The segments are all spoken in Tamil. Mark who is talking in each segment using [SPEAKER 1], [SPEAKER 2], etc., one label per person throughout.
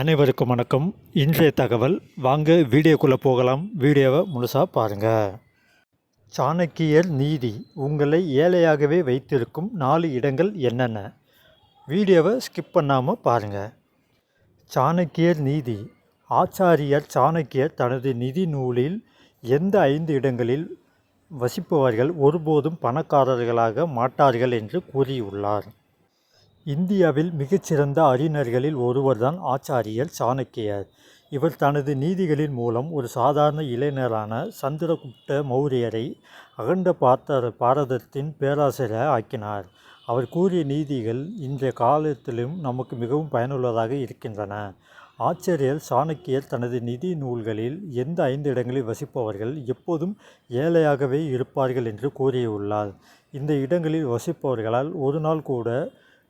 [SPEAKER 1] அனைவருக்கும் வணக்கம். இன்றைய தகவல் வாங்க வீடியோக்குள்ளே போகலாம். வீடியோவை முழுசாக பாருங்கள் சாணக்கியர் நீதி உங்களை ஏழையாகவே வைத்திருக்கும் நாலு இடங்கள் என்னென்ன? வீடியோவை ஸ்கிப் பண்ணாமல் பாருங்கள் சாணக்கியர் நீதி ஆச்சாரியர் சாணக்கியர் தனது நிதி நூலில் எந்த ஐந்து இடங்களில் வசிப்பவர்கள் ஒருபோதும் பணக்காரர்களாக மாட்டார்கள் என்று கூறியுள்ளார். இந்தியாவில் மிகச்சிறந்த அறிஞர்களில் ஒருவர்தான் ஆச்சாரியர் சாணக்கியர். இவர் தனது நீதிகளின் மூலம் ஒரு சாதாரண இளைஞரான சந்திரகுப்த மௌரியரை அகண்ட பார்த்த பாரதத்தின் பேராசிரியர் ஆக்கினார். அவர் கூறிய நீதிகள் இன்றைய காலத்திலும் நமக்கு மிகவும் பயனுள்ளதாக இருக்கின்றன. ஆச்சாரியர் சாணக்கியர் தனது நிதி நூல்களில் எந்த ஐந்து இடங்களில் வசிப்பவர்கள் எப்போதும் ஏழையாகவே இருப்பார்கள் என்று கூறியுள்ளார். இந்த இடங்களில் வசிப்பவர்களால் ஒரு நாள் கூட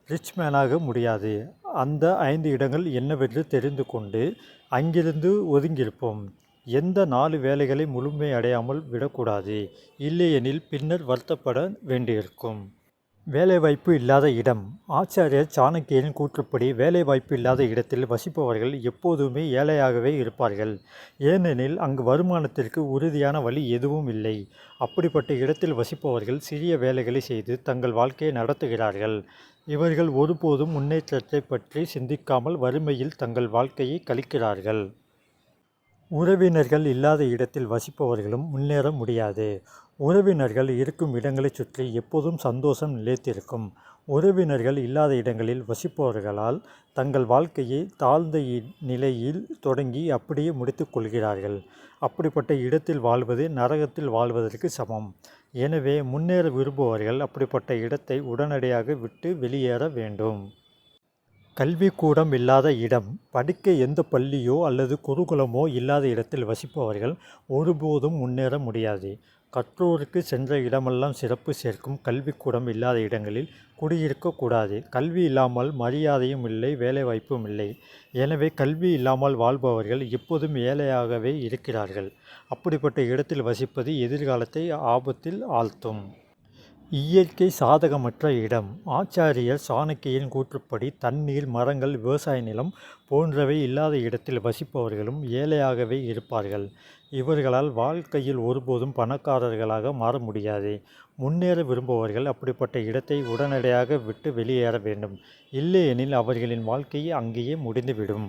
[SPEAKER 1] ரிச் மேனாக முடியாது. அந்த ஐந்து இடங்கள் என்னவென்று தெரிந்து கொண்டு அங்கிருந்து ஒதுங்கியிருப்போம். எந்த நாலு வேலைகளை முழுமை அடையாமல் விடக்கூடாது. இல்லையெனில் பின்னர் வருத்தப்பட வேண்டியிருக்கும். வேலைவாய்ப்பு இல்லாத இடம். ஆச்சாரியர் சாணக்கியரின் கூற்றுப்படி வேலைவாய்ப்பு இல்லாத இடத்தில் வசிப்பவர்கள் எப்போதுமே ஏழையாகவே இருப்பார்கள். ஏனெனில் அங்கு வருமானத்திற்கு உறுதியான வழி எதுவும் இல்லை. அப்படிப்பட்ட இடத்தில் வசிப்பவர்கள் சிறிய வேலைகளை செய்து தங்கள் வாழ்க்கையை நடத்துகிறார்கள். இவர்கள் ஒருபோதும் முன்னேற்றத்தை பற்றி சிந்திக்காமல் வறுமையில் தங்கள் வாழ்க்கையை கழிக்கிறார்கள். உறவினர்கள் இல்லாத இடத்தில் வசிப்பவர்களும் முன்னேற முடியாது. உறவினர்கள் இருக்கும் இடங்களைச் சுற்றி எப்போதும் சந்தோஷம் நிலைத்திருக்கும். உறவினர்கள் இல்லாத இடங்களில் வசிப்பவர்களால் தங்கள் வாழ்க்கையை தாழ்ந்த நிலையில் தொடங்கி அப்படியே முடித்து கொள்கிறார்கள். அப்படிப்பட்ட இடத்தில் வாழ்வது நரகத்தில் வாழ்வதற்கு சமம். எனவே முன்னேற விரும்புபவர்கள் அப்படிப்பட்ட இடத்தை உடனடியாக விட்டு வெளியேற வேண்டும். கல்விக்கூடம் இல்லாத இடம் படிக்க எந்த பள்ளியோ அல்லது குருகுலமோ இல்லாத இடத்தில் வசிப்பவர்கள் ஒருபோதும் முன்னேற முடியாது. கற்றோருக்கு சென்ற இடமெல்லாம் சிறப்பு சேர்க்கும் கல்விக்கூடம் இல்லாத இடங்களில் குடியிருக்கக்கூடாது கல்வி இல்லாமல் மரியாதையும் இல்லை வேலைவாய்ப்பும் இல்லை. எனவே கல்வி இல்லாமல் வாழ்பவர்கள் எப்போதும் ஏழையாகவே இருக்கிறார்கள். அப்படிப்பட்ட இடத்தில் வசிப்பது எதிர்காலத்தை ஆபத்தில் ஆழ்த்தும். இயற்கை சாதகமற்ற இடம். ஆச்சாரியர் சாணக்கியின் கூற்றுப்படி தண்ணீர் மரங்கள் விவசாய நிலம் போன்றவை இல்லாத இடத்தில் வசிப்பவர்களும் ஏழையாகவே இருப்பார்கள். இவர்களால் வாழ்க்கையில் ஒருபோதும் பணக்காரர்களாக மாற முடியாது. முன்னேற விரும்புபவர்கள் அப்படிப்பட்ட இடத்தை உடனடியாக விட்டு வெளியேற வேண்டும். இல்லையெனில் அவர்களின் வாழ்க்கை அங்கேயே முடிந்துவிடும்.